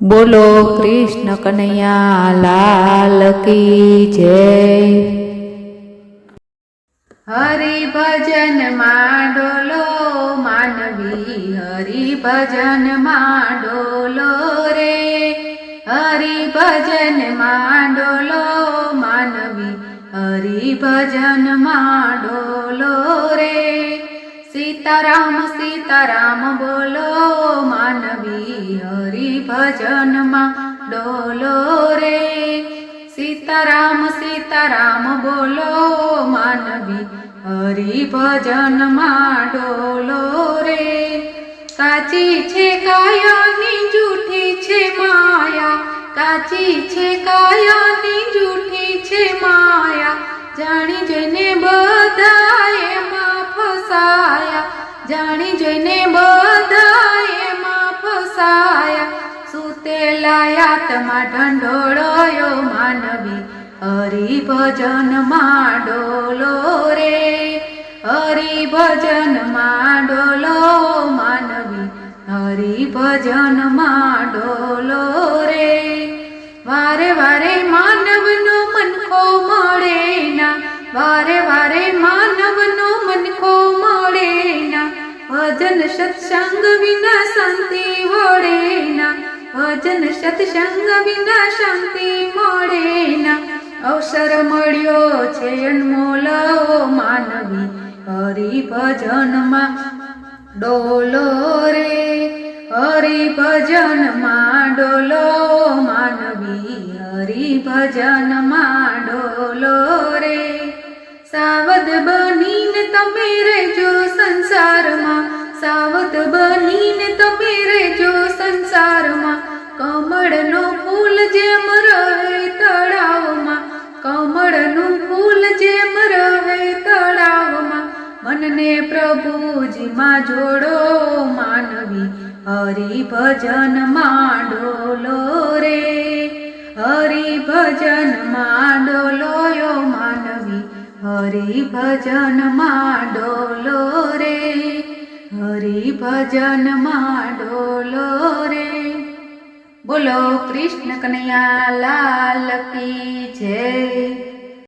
બોલો કૃષ્ણ કનૈયા, લાલ કી જય. હરિ ભજનમાં ડોલો, માનવી હરિ ભજનમાં ડોલો રે. હરિ ભજનમાં ડોલો, માનવી હરિ ભજનમાં ડોલો રે. સીતારામ સીતારામ બોલો, માનવી હરિ ભજન ડોલો રે. સીતારામ સીતારામ બોલો, માનવી હરિ ભજનમાં ડોલો રે. કાચી છે કાયાની જૂઠી છે માયા. કાચી છે કાયાની જૂઠી છે માયા. જાણી જઈને બધા એમાં ફસાયા જાણી જઈને બધા સુતેલા યાતમાં ઢંઢોળયો માનવી. હરિ ભજનમાં ડોલો રે. હરિ ભજનમાં ડોલો માનવી. હરિ ભજનમાં ડોલો રે. વારે વારે માનવનો મનખો મળે ના. વારે વારે માનવનો મનખો મળે ના. ભજન સત્સંગ વિના ના ભજન સત્સંગ વિના શાંતિ મળે ના. અવસર મળ્યો છે અનમોલ માનવી હરિ ભજનમાં ડોલો રે હરિ ભજનમાં ડોલો માનવી હરિ ભજનમાં ડોલો સાવધ બનીને તમે રહેજો સંસારમાં. સાવધ બનીને તમે રહેજો સંસારમાં. કમળનો ફૂલ જેમ રહે તળાવમાં. કમળનું ફૂલ જેમ રહે તળાવમાં. મનને પ્રભુજીમાં જોડો માનવી. હરિ ભજન ડોલો રે. હરિ ભજન માંડોલો યો માનવી. હરિ ભજનમાં ડોલો રે હરિ ભજનમાં ડોલો રે. બોલો કૃષ્ણ કનૈયા લાલ કી જય.